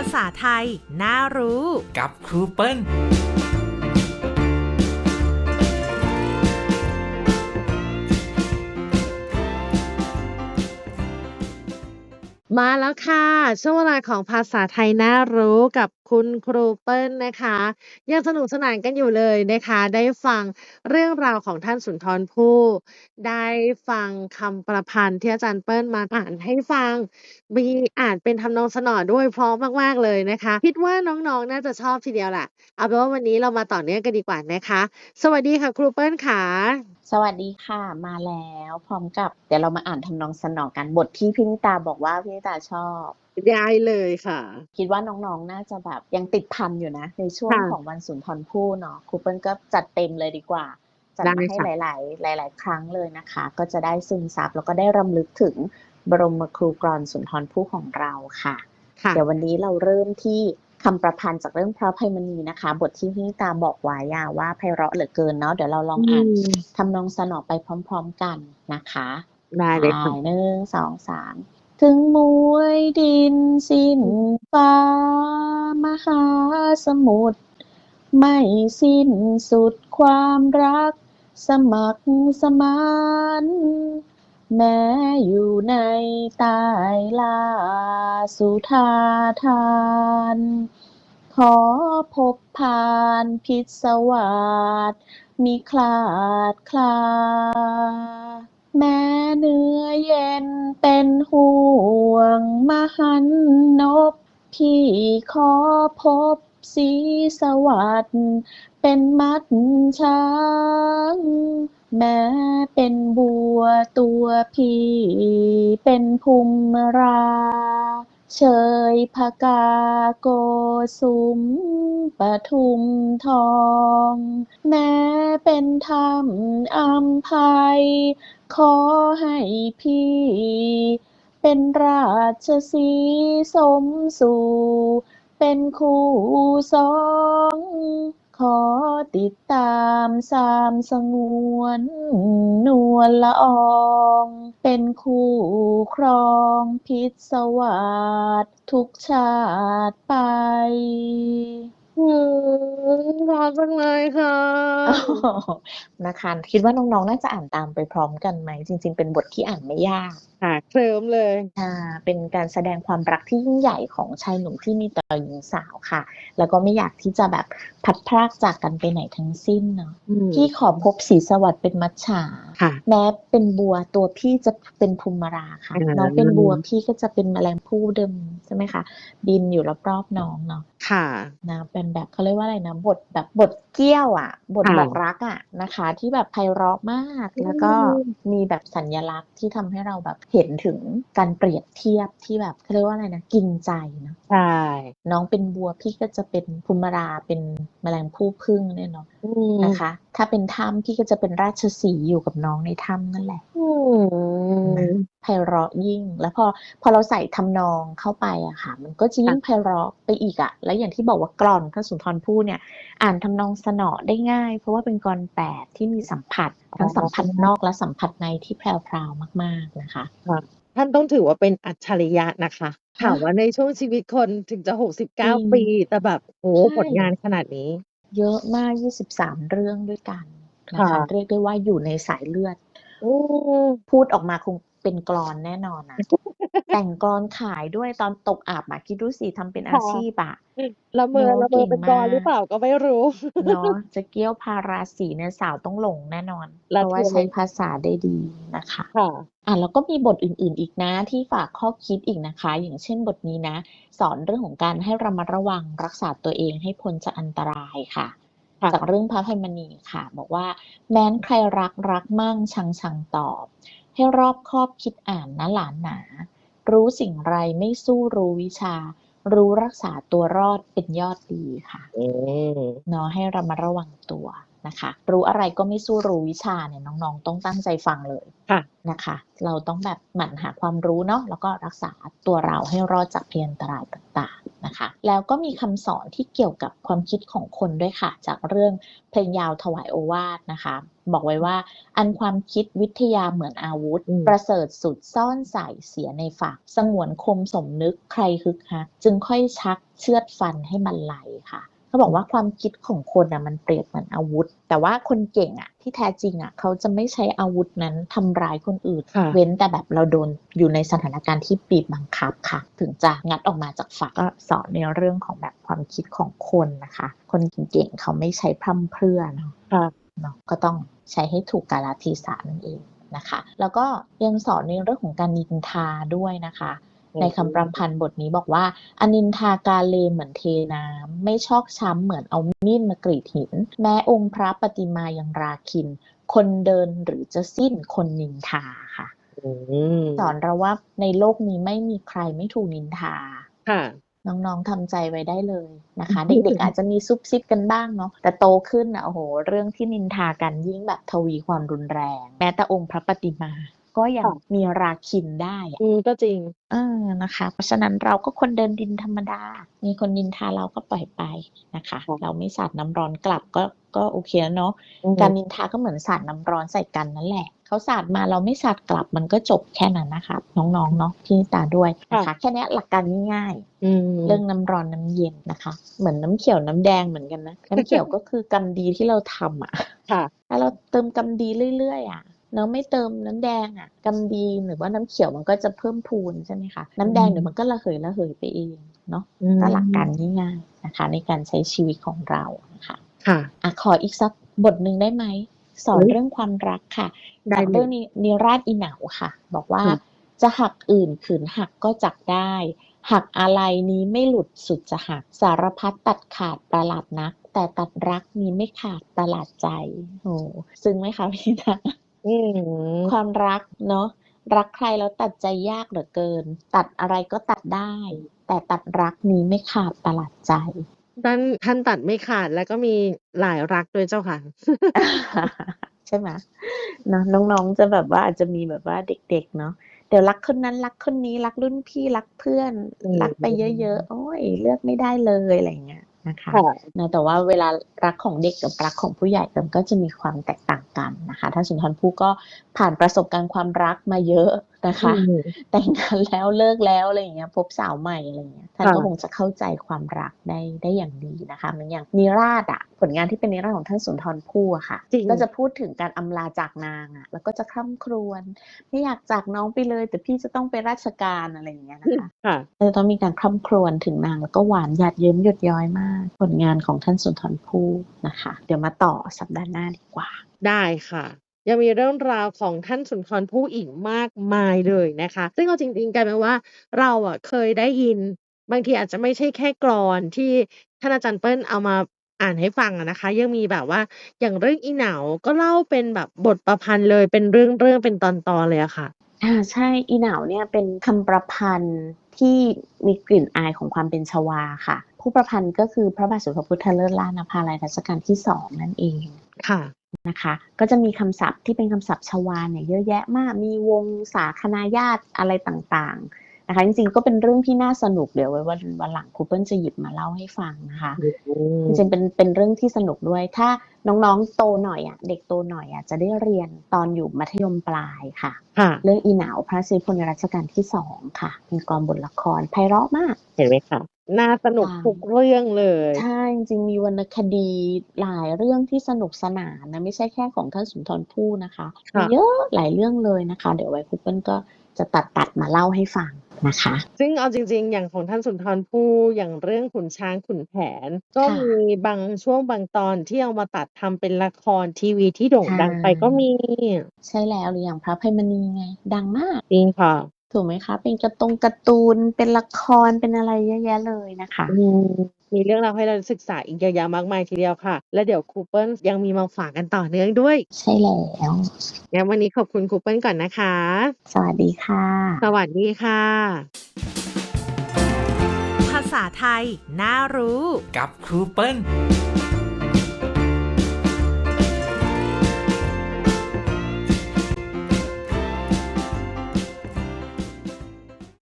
ภาษาไทย น่ารู้ กับครูเปิ้ล มาแล้วค่ะช่วงเวลาของภาษาไทยน่ารู้กับคุณครูเปิ้ลนะคะ ยังสนุกสนานกันอยู่เลยนะคะ ได้ฟังเรื่องราวของท่านสุนทรภู่ได้ฟังคำประพันธ์ที่อาจารย์เปิ้ลมาอ่านให้ฟัง มีอ่านเป็นทำนองสนอด้วยเพราะมากๆเลยนะคะ คิดว่าน้องๆน่าจะชอบทีเดียวแหละเอาเป็นว่าวันนี้เรามาต่อเนื่องกันดีกว่านะคะ สวัสดีค่ะครูเปิ้ลค่ะ สวัสดีค่ะมาแล้วพร้อมกับ เดี๋ยวเรามาอ่านทำนองสนอกันบทที่พี่นิตาบอกว่าพี่นิตาชอบได้เลยค่ะ คิดว่าน้องๆ น่าจะแบบยังติดพันอยู่นะ ในช่วงค่ะของวันสุนทรภู่เนาะครูเปิ้ลก็จัดเต็มเลยดีกว่า จัดได้มาให้ค่ะหลาย ๆ หลาย ๆ ครั้งเลยนะคะ ก็จะได้ซึมซับแล้วก็ได้รำลึกถึงบรมครูกรสุนทรภู่ของเราค่ะค่ะ เดี๋ยววันนี้เราเริ่มที่ คำประพันธ์จากเรื่องพระอภัยมณีนะคะ บทที่พี่นิตาบอกไว้อะว่าไพเราะเหลือเกินเนาะเดี๋ยวเราลองอ่านอืมทำนองสนอไปพร้อม ๆกันนะคะได้เลยค่ะอ่าหนึ่งสองสามถึงมวยดินสิ้นฟ้ามหาสมุทรไม่สิ้นสุดความรัก สมัครสมาน แม้อยู่ในใต้ลาสุธาทาน ขอพบผ่านพิศวาสมีคลาดคลา แม้เนื้อเย็นเป็นห่วงมหันนบพี่ขอพบสีสวัสด์เป็นมัดช้าง แม้เป็นบัวตัวพี่ เป็นภูมิรา เชยพกาโกสุมปทุมทอง แม้เป็นธรรมอัมภัย ขอให้พี่ เป็นราชสีสมสู่ เป็นคู่สอง ขอติดตามสามสงวน นวลละออง เป็นคู่ครองพิศวาสทุกชาติไป อืมเพราะจังเลยค่ะนะคะ คิดว่าน้อง ๆ น่าจะอ่านตามไปพร้อมกันไหม จริง ๆ เป็นบทที่อ่านไม่ยาก ค่ะ เคลิ้มเลย อ่า เป็นการแสดงความรักที่ยิ่งใหญ่ของชายหนุ่มที่มีต่อหญิงสาวค่ะ แล้วก็ไม่อยากที่จะแบบพลัดพรากจากกันไปไหนทั้งสิ้นเนาะ อืม พี่ขอพบสีสวัสดิ์เป็นมัจฉา ค่ะ แม้เป็นบัวตัวพี่จะเป็นภูมิราค่ะอ่าน้องเป็นบัวพี่ก็จะเป็นแมลงผู้เดิมใช่ไหมคะ บินอยู่รอบๆน้องเนาะค่ะ นะเป็นแบบเขาเรียกว่าอะไรนะบทแบบบทเกี้ยวอะ บทค่ะบอกรักอะนะคะ ที่แบบไพเราะมาก แล้วก็อืมมีแบบสัญลักษณ์ที่ทำให้เราแบบเห็นถึงการเปรียบเทียบที่แบบเขาเรียกว่าอะไรนะกินใจเนาะใช่น้องเป็นบัวพี่ก็จะเป็นภูมิราเป็นแมลงผู้พึ่งเนี่ยเนาะอืมนะคะ ถ้าเป็นถ้ำพี่ก็จะเป็นราชสีห์อยู่กับน้องในถ้ำนั่นแหละอืมไพเราะยิ่ง แล้วพอพอเราใส่ทำนองเข้าไปอะค่ะ มันก็จะยิ่งไพเราะไปอีกอะแล้วอย่างที่บอกว่ากลอนพระสุนทรภู่เนี่ย อ่านทำนองสนอได้ง่าย เพราะว่าเป็นกลอนแปดที่มีสัมผัสทั้งสัมผัสนอกและสัมผัสในที่แพรวๆมาก ๆนะคะท่านต้องถือว่าเป็นอัจฉริยะนะคะ ถามว่าในช่วงชีวิตคนถึงจะหกสิบเก้าจริงปีแต่แบบโอ้ใช่ผลงานขนาดนี้ เยอะมาก23เรื่องด้วยกันนะค่ะคะเรียกได้ว่าอยู่ในสายเลือดโอ้พูดออกมาคง เป็นกลอนแน่นอนนะแต่งกลอนขายด้วยตอนตกอับอะคิดดูสิทำเป็นอาชีพอะละเมอโน้ละเมอเก่งเป็นกรมากหรือเปล่าก็ไม่รู้เนาะจะเกี้ยวพาราสีเนี่ยสาวต้องหลงแน่นอนแล้เพวราะว่าเธอใช้ภาษาได้ดีนะคะค่ะอะแล้วก็มีบทอื่น ๆ อีกนะที่ฝากข้อคิดอีกนะคะ อย่างเช่นบทนี้นะ สอนเรื่องของการให้ระมัดระวังรักษาตัวเองให้พ้นจากอันตรายค่ะค่ะจากเรื่องพระอภัยมณีค่ะ บอกว่า แม้นใครรักรักมั่งชังชังตอบ ให้รอบคอบคิดอ่านนะหลานหนา รู้สิ่งไรไม่สู้รู้วิชา รู้รักษาตัวรอดเป็นยอดดีค่ะอืมเนาะให้ระมัดระวังตัวนะคะ รู้อะไรก็ไม่สู้รู้วิชาเนี่ยน้องๆ ต้องตั้งใจฟังเลยค่ะนะคะ เราต้องแบบหมั่นหาความรู้เนาะแล้วก็รักษาตัวเราให้รอดจากพยันตรายต่าง นะคะ แล้วก็มีคำสอนที่เกี่ยวกับความคิดของคนด้วยค่ะ จากเรื่องเพลงยาวถวายโอวาทนะคะ บอกไว้ว่า อันความคิดวิทยาเหมือนอาวุธอืมประเสริฐสุดซ่อนใส่เสียในฝัก สงวนคมสมนึกใครฮึกฮักจึงค่อยชักเชือดฟันให้มันไหลค่ะ เขาบอกว่าความคิดของคนอะมันเปรียบเหมือนอาวุธ แต่ว่าคนเก่งอะที่แท้จริงอะเขาจะไม่ใช้อาวุธนั้นทำร้ายคนอื่นค่ะเว้นแต่แบบเราโดนอยู่ในสถานการณ์ที่บีบบังคับค่ะ ถึงจะงัดออกมาจากฝักก็สอนในเรื่องของแบบความคิดของคนนะคะ คนเก่งๆเขาไม่ใช้พร่ำเพรื่อเนาะค่ะเนาะก็ต้องใช้ให้ถูกกาลเทศะนั่นเองนะคะ แล้วก็ยังสอนในเรื่องของการนินทาด้วยนะคะ ในคำประพันธ์บทนี้บอกว่า อนินทากาเลเหมือนเทน้ำไม่ชอกช้ำเหมือนเอามีดมากรีดหิน แม้องค์พระปฏิมายังราคิน คนเดินหรือจะสิ้นคนนินทาค่ะอืมสอนเราว่าในโลกนี้ไม่มีใครไม่ถูกนินทาค่ะน้องๆทำใจไว้ได้เลยนะคะ เด็กๆอาจจะมีซุบซิบกันบ้างเนาะแต่โตขึ้นนะโอ้โห เรื่องที่นินทากันยิ่งแบบทวีความรุนแรง แม้แต่องค์พระปฏิมา ก็ยังค่ะมีราคินได้อะอืมก็จริง เออนะคะ เพราะฉะนั้นเราก็คนเดินดินธรรมดา มีคนนินทาเราก็ปล่อยไปนะคะค่ะเราไม่สาดน้ำร้อนกลับก็ก็โอเคแล้วเนาะอืมการนินทาก็เหมือนสาดน้ำร้อนใส่กันนั่นแหละเขาสาดมาเราไม่สาดกลับมันก็จบแค่นั้นนะคะ น้องๆเนาะพี่นิตาด้วยนะคะแค่เนี้ยหลักการง่ายอืมๆเรื่องน้ำร้อนน้ำเย็นนะคะ เหมือนน้ำเขียวน้ำแดงเหมือนกันนะ น้ำเขียวก็คือกรรมดีที่เราทำอะค่ะถ้าเราเติมกรรมดีเรื่อยๆอะ เราไม่เติมน้ำแดงอะกรรมดีหรือว่าน้ำเขียวมันก็จะเพิ่มพูนใช่ไหมคะน้ำแดงเดี๋ยวมันก็ระเหยระเหยไปเองเนาะอืมก็หลักการง่ายๆนะคะ ในการใช้ชีวิตของเรานะคะค่ะอะขออีกสักบทหนึ่งได้ไหมสอนอุ๊ยเรื่องความรักค่ะได้จากเลยเรื่องนินิราชอีเหนาค่ะ บอกว่าค่ะจะหักอื่นขืนหักก็จักได้ หักอะไรนี้ไม่หลุดสุดจะหัก สารพัดตัดขาดประหลาดนัก แต่ตัดรักนี้ไม่ขาดประหลาดใจโอ้ซึ้งไหมคะพี่นา อืม ความรักเนาะ รักใครแล้วตัดใจยากเหลือเกิน ตัดอะไรก็ตัดได้ แต่ตัดรักนี้ไม่ขาดประหลาดใจท่านท่านตัดไม่ขาดแล้วก็มีหลายรักด้วยเจ้าค่ะ ใช่ไหมเนอะน้องๆจะแบบว่าอาจจะมีแบบว่าเด็ก ๆ เนาะเดี๋ยวรักคนนั้นรักคนนี้รักรุ่นพี่รักเพื่อน อืม รักไปเยอะๆโอ้ยเลือกไม่ได้เลยอะไรอย่างเงี้ย นะคะค่ะนะแต่ว่าเวลารักของเด็กกับรักของผู้ใหญ่มันก็จะมีความแตกต่างกันนะคะท่านสุนทรภู่ก็ผ่านประสบการณ์ความรักมาเยอะ นะคะอืมแต่งงานแล้วเลิกแล้วอะไรอย่างเงี้ยพบสาวใหม่อะไรอย่างเงี้ยท่านค่ะก็คงจะเข้าใจความรักได้ได้อย่างดีนะคะเหมือนอย่างนิราศอะผลงานที่เป็นนิราศของท่านสุนทรภู่อะค่ะจริงก็จะพูดถึงการอำลาจากนางอะแล้วก็จะคร่ำครวญไม่อยากจากน้องไปเลย แต่พี่จะต้องไปราชการอะไรอย่างเงี้ยนะคะค่ะก็จะต้องมีการคร่ำครวญถึงนางแล้วก็หวานหยาดเยิ้มหยดย้อยมาก ผลงานของท่านสุนทรภู่นะคะ เดี๋ยวมาต่อสัปดาห์หน้าดีกว่า ได้ค่ะ ยังมีเรื่องราวของท่านสุนทรภู่อีกมากมายเลยนะคะ ซึ่งเอาจริงๆกลายเป็นว่าเราอะเคยได้ยิน บางทีอาจจะไม่ใช่แค่กลอนที่ท่านอาจารย์เปิ้ลเอามาอ่านให้ฟังอะนะคะ ยังมีแบบว่าอย่างเรื่องอีเหนาก็เล่าเป็นแบบบทประพันธ์เลยเป็นเรื่องเรื่องเป็นตอนตอนๆเลยอะค่ะอ่าใช่อีหนาวเนี่ยเป็นคำประพันธ์ที่มีกลิ่นอายของความเป็นชวาค่ะ ผู้ประพันธ์ก็คือพระบาทสมเด็จพระพุทธเลิศล่านภาลัยรัชกาลที่สองนั่นเองค่ะ นะคะ ก็จะมีคำศัพท์ที่เป็นคำศัพท์ชวาเนี่ยเยอะแยะมาก มีวงสาคณาญาติอะไรต่างๆ นะคะจริงๆก็เป็นเรื่องที่น่าสนุกเดี๋ยวไว้วันวันหลังครูเปิ้ลจะหยิบมาเล่าให้ฟังนะคะจริงๆเป็นเป็นเรื่องที่สนุกด้วย ถ้าน้องๆโตหน่อยอะเด็กโตหน่อยอะจะได้เรียนตอนอยู่มัธยมปลายค่ะค่ะเรื่องอีหนาวพระศรีพลในรัชกาลที่สองค่ะเป็นกลอนบทละครไพเราะมากเห็นไหมคะน่าสนุกใช่ทุกเรื่องเลยใช่จริงๆมีวรรณคดีหลายเรื่องที่สนุกสนานนะไม่ใช่แค่ของท่านสุนทรภู่นะคะค่ะมีเยอะหลายเรื่องเลยนะคะ เดี๋ยวไว้ครูเปิ้ลก็ จะตัดตัดๆมาเล่าให้ฟังนะคะ ซึ่งเอาจริง ๆ อย่างของท่านสุนทรภู่อย่างเรื่องขุนช้างขุนแผน ก็ค่ะมีบางช่วงบางตอนที่เอามาตัดทำเป็นละครทีวีที่โด่งดังไปใช่ก็มี ใช่แล้วหรืออย่างพระไพมณีไง ดังมากจริงค่ะถูกไหมคะ เป็นการะตงการ์ตูนเป็นละครเป็นอะไรเยอะแยะเลยนะคะอืม มีเรื่องราวให้เราศึกษาอีกเยอะแยะมากมายทีเดียวค่ะ และเดี๋ยวครูเปิลยังมีมาฝากกันต่อเนื่องด้วย ใช่แล้วงั้นวันนี้ขอบคุณครูเปิลก่อนนะคะ สวัสดีค่ะ สวัสดีค่ะ ภาษาไทย น่ารู้ กับครูเปิ้ล